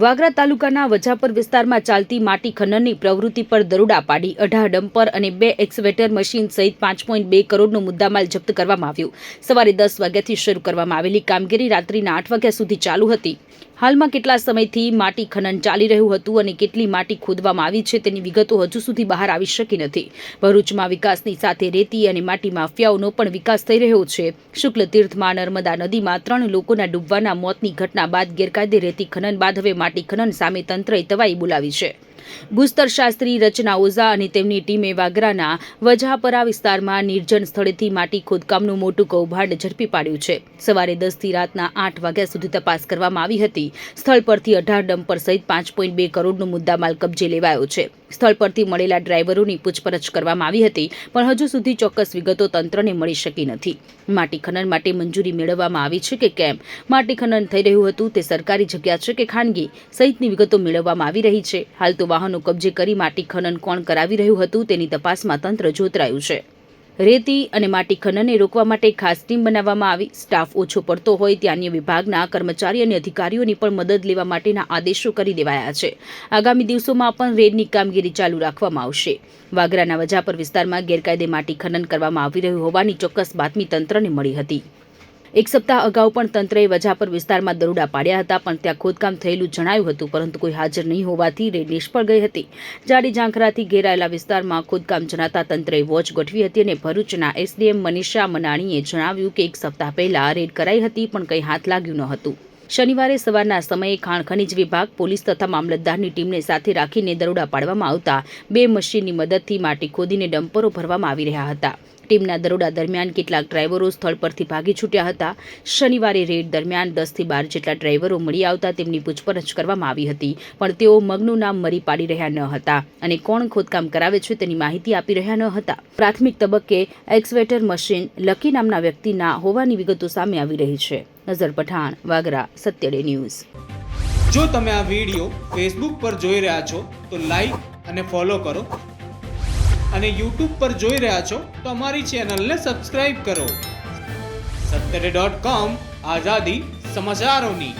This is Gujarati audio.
વાગરા તાલુકાના વજાપર વિસ્તારમાં ચાલતી માટી ખનનની પ્રવૃત્તિ પર દરોડા પાડી અઢાર ડમ્પર અને બે એક્સવેટર મશીન સહિત પાંચ પોઈન્ટ બે કરોડનો મુદ્દામાલ જપ્ત કરવામાં આવ્યો. સવારે દસ વાગ્યાથી શરૂ કરવામાં આવેલી કામગીરી રાત્રિના આઠ વાગ્યા સુધી ચાલુ હતી. હાલમાં કેટલા સમયથી માટી ખનન ચાલી રહ્યું હતું અને કેટલી માટી ખોદવામાં આવી છે તેની વિગતો હજુ સુધી બહાર આવી શકી નથી. ભરૂચમાં વિકાસની સાથે રેતી અને માટી માફિયાઓનો પણ વિકાસ થઈ રહ્યો છે. શુક્લ તીર્થમાં નર્મદા નદીમાં ત્રણ લોકોના ડૂબવાના મોતની ઘટના બાદ ગેરકાયદે રેતી ખનન બાદ હવે માટી ખનન સામે તંત્રએ તવાઈ બોલાવી છે. ભૂસ્તર શાસ્ત્રી રચના ઓઝા અને તેમની ટીમે વાગરાના વજાપરા વિસ્તારમાં નિર્જન સ્થળેથી માટી ખોદકામનું મોટું કૌભાંડ ઝડપી પાડ્યું છે. સવારે દસથી રાતના આઠ વાગ્યા સુધી તપાસ કરવામાં આવી હતી. સ્થળ પરથી અઢાર ડમ્પર સહિત પાંચ પોઈન્ટ બે કરોડનો મુદ્દામાલ કબજે લેવાયો છે. સ્થળ પરથી મળેલા ડ્રાઈવરોની પૂછપરછ કરવામાં આવી હતી, પણ હજુ સુધી ચોક્કસ વિગતો તંત્રને મળી શકી નથી. માટી ખનન માટે મંજૂરી મેળવવામાં આવી છે કે કેમ? માટી ખનન થઈ રહ્યું હતું, તે સરકારી જગ્યા છે કે ખાનગી? સહિતની વિગતો મેળવવામાં આવી રહી છે. હાલ તો વાહનો કબજે કરી માટી ખનન કોણ કરાવી રહ્યું હતું તેની તપાસમાં તંત્ર જોતરાયું છે. રેતી અને માટી ખનનને રોકવા માટે ખાસ ટીમ બનાવવામાં આવી. સ્ટાફ ઓછો પડતો હોય ત્યાં અન્ય વિભાગના કર્મચારી અને અધિકારીઓની પણ મદદ લેવા માટેના આદેશો કરી દેવાયા છે. આગામી દિવસોમાં પણ રેડની કામગીરી ચાલુ રાખવામાં આવશે. વાગરાના વજાપર વિસ્તારમાં ગેરકાયદે માટી ખનન કરવામાં આવી રહ્યું હોવાની ચોક્કસ બાતમી તંત્રને મળી હતી. એક સપ્તાહ અગાઉ પણ તંત્રએ વજાપર વિસ્તારમાં દરોડા પાડ્યા હતા, પણ ત્યાં ખોદકામ થયેલું જણાયું હતું, પરંતુ કોઈ હાજર નહીં હોવાથી રેડ નિષ્ફળ ગઈ હતી. જાડી ઝાંખરાથી ઘેરાયેલા વિસ્તારમાં ખોદકામ જણાતા તંત્રએ વોચ ગોઠવી હતી અને ભરૂચના એસડીએમ મનીષા મનાણીએ જણાવ્યું કે એક સપ્તાહ પહેલા રેડ કરાઈ હતી, પણ કંઈ હાથ લાગ્યું ન હતું. શનિવારે સવારના સમયે ખાણ ખનીજ વિભાગ, પોલીસ તથા મામલતદારની ટીમને સાથે રાખીને દરોડા પાડવામાં આવતા બે મશીનની મદદથી માટી ખોદીને ડમ્પરો ભરવામાં આવી રહ્યા હતા. ટીમના દરોડા દરમિયાન કેટલાક ડ્રાઈવરો સ્થળ પરથી ભાગી છૂટ્યા હતા. શનિવારે રેડ દરમિયાન દસથી બાર જેટલા ડ્રાઈવરો મળી આવતા તેમની પૂછપરછ કરવામાં આવી હતી, પણ તેઓ મગનું નામ મરી પાડી રહ્યા ન હતા અને કોણ ખોદકામ કરાવે છે તેની માહિતી આપી રહ્યા ન હતા. પ્રાથમિક તબક્કે એક્સવેટર મશીન લકી નામના વ્યક્તિના હોવાની વિગતો સામે આવી રહી છે. નઝર પઠાણ, વાગરા, સત્યડે ન્યૂઝ. જો તમે આ વીડિયો ફેસબુક પર જોઈ રહ્યા છો, તો લાઈક અને ફોલો કરો. અને યુટ્યુબ પર જોઈ રહ્યા છો, તો અમારી ચેનલને સબસ્ક્રાઇબ કરો. સત્તરે ડોટ કોમ આઝાદી સમાચારોની.